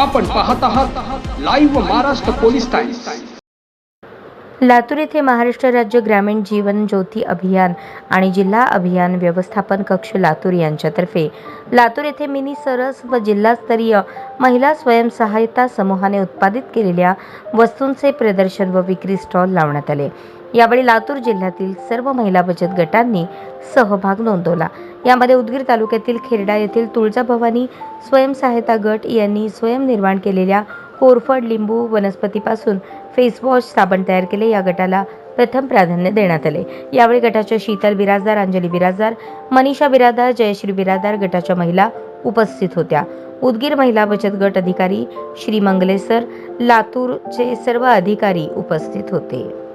आपण पाहत आहात live Maharashtra police times Latur येथे महाराष्ट्र राज्य ग्रामीण जीवन ज्योती अभियान आणि जिल्हा अभियान व्यवस्थापन कक्ष लातूर यांच्यातर्फे. लातूर येथे मिनी सरस व जिल्हास्तरीय महिला स्वयंसहायता समूहाने उत्पादित केलेल्या वस्तूंचे प्रदर्शन व विक्री स्टॉल लावण्यात आले. यावेळी लातूर जिल्ह्यातील सर्व महिला बचत गटांनी सहभाग नोंदवला. यामध्ये उदगीर तालुक्यातील खेरडा येथील तुळजाभवानी स्वयंसहायता गट यांनी स्वयंनिर्माण केलेल्या कोरफड लिंबू वनस्पतीपासून फेसवॉश साबण तयार केले. या गटाला प्रथम प्राधान्य देण्यात आले. यावेळी गटाच्या शीतल बिराजदार अंजली बिराजदार मनीषा बिराजदार जयश्री बिराजदार गटाच्या महिला उपस्थित होत्या. उदगीर महिला बचत गट अधिकारी श्री मंगलेसर लातूरचे सर्व अधिकारी उपस्थित होते.